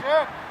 Check.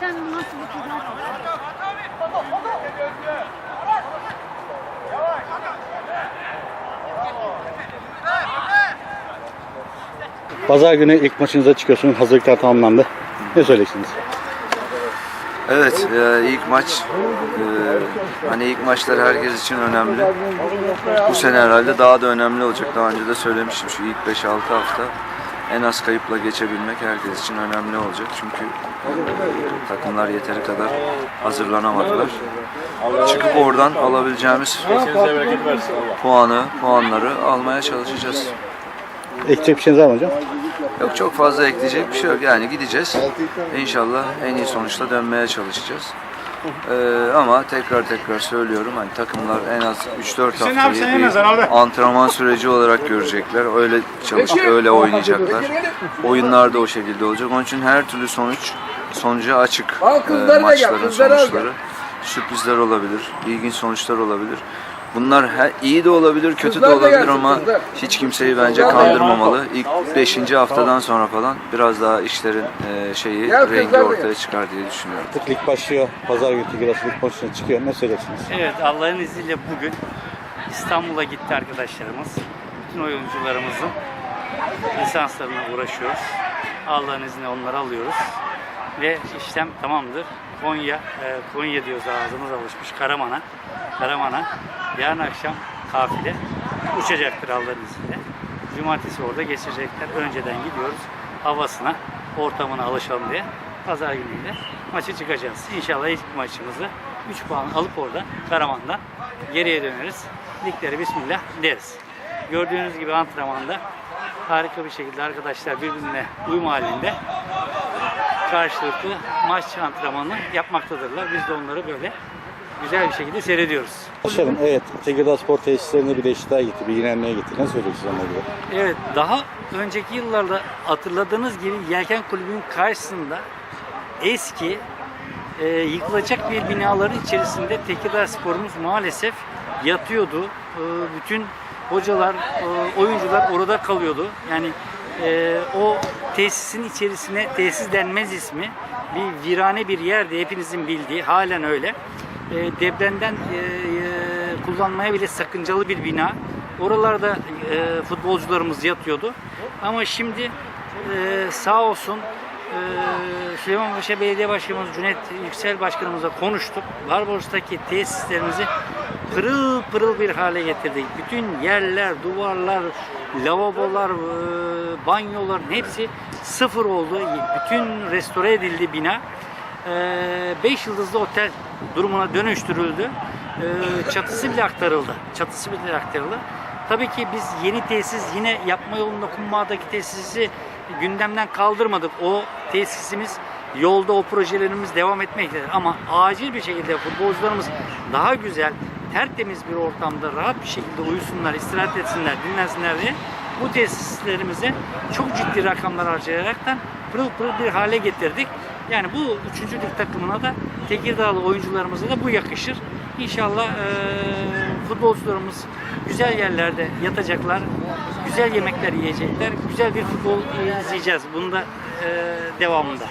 Sen nasıl bir? Pazar günü ilk maçınıza çıkıyorsunuz. Hazırlıklar tamamlandı. Ne söyleyeceksiniz? Evet, e, ilk maç e, hani ilk maçlar herkes için önemli. Bu sene herhalde daha da önemli olacak. Daha önce de söylemiştim şu ilk 5-6 hafta en az kayıpla geçebilmek herkes için önemli olacak. Çünkü takımlar yeteri kadar hazırlanamadılar. Çıkıp oradan alabileceğimiz puanı, puanları almaya çalışacağız. Ekleyecek bir şeyiniz var mı hocam? Yok çok fazla ekleyecek bir şey yok. Yani gideceğiz. İnşallah en iyi sonuçla dönmeye çalışacağız. Ee, ama tekrar tekrar söylüyorum hani takımlar en az 3-4 haftayı bir antrenman süreci olarak görecekler. Öyle çalışıp öyle oynayacaklar. Oyunlar da o şekilde olacak. Onun için her türlü sonuç sonuca açık e, maçların sonuçları. Sürprizler olabilir, ilginç sonuçlar olabilir. Bunlar he- iyi de olabilir, kötü de olabilir ama hiç kimseyi bence kandırmamalı. İlk 5. haftadan sonra falan biraz daha işlerin e, şeyi rengi ortaya çıkar diye düşünüyorum. Lig başlıyor. Pazar günü Tigras lig maçına çıkıyor. Ne söyleyeceksiniz? Evet Allah'ın izniyle bugün İstanbul'a gitti arkadaşlarımız. Bütün oyuncularımızın lisanslarına uğraşıyoruz. Allah'ın izniyle onları alıyoruz. Ve işlem tamamdır. Konya, e, Konya diyoruz ağzımız alışmış. Karaman'a, Karaman'a yarın akşam kafile uçacaktır Allah'ın izniyle. Cumartesi orada geçirecekler. Önceden gidiyoruz. Havasına, ortamına alışalım diye. Pazar günüyle maçı çıkacağız. İnşallah ilk maçımızı 3 puan alıp orada Karaman'dan geriye döneriz. Ligleri bismillah deriz. Gördüğünüz gibi antrenmanda harika bir şekilde arkadaşlar birbirine uyum halinde karşılıklı maç antrenmanı yapmaktadırlar. Biz de onları böyle güzel bir şekilde seyrediyoruz. Başlayalım. Evet. Tekirdağ Spor tesislerine bir değişikliğe gitti. Bilgilenmeye gitti. Ne söyleyeceksiniz onunla ilgili? Evet, daha önceki yıllarda hatırladığınız gibi Yelken Kulübü'nün karşısında eski e, yıkılacak bir binaların içerisinde Tekirdağ Spor'umuz maalesef yatıyordu. E, bütün hocalar, e, oyuncular orada kalıyordu. Yani e, o tesisin içerisine tesis denmez ismi bir virane bir yerde hepinizin bildiği halen öyle. E, depremden e, kullanmaya bile sakıncalı bir bina. Oralarda e, futbolcularımız yatıyordu. Ama şimdi e, sağ olsun e, Süleymanpaşa Belediye Başkanımız Cüneyt Yüksel Başkanımızla konuştuk. Barbaros'taki tesislerimizi pırıl pırıl bir hale getirdik. Bütün yerler, duvarlar, lavabolar, e, banyoların hepsi sıfır oldu. Bütün restore edildi bina. 5 yıldızlı otel durumuna dönüştürüldü. Ee, çatısı bile aktarıldı. Çatısı bile aktarıldı. Tabii ki biz yeni tesis yine yapma yolunda Kumbağa'daki tesisi gündemden kaldırmadık. O tesisimiz yolda o projelerimiz devam etmektedir. Ama acil bir şekilde futbolcularımız daha güzel, tertemiz bir ortamda rahat bir şekilde uyusunlar, istirahat etsinler, dinlensinler diye bu tesislerimize çok ciddi rakamlar harcayaraktan pırıl pırıl bir hale getirdik. Yani bu 3. lig takımına da Tekirdağlı oyuncularımıza da bu yakışır. İnşallah eee, futbolcularımız güzel yerlerde yatacaklar, güzel yemekler yiyecekler, güzel bir futbol izleyeceğiz. Bunun da eee, devamında.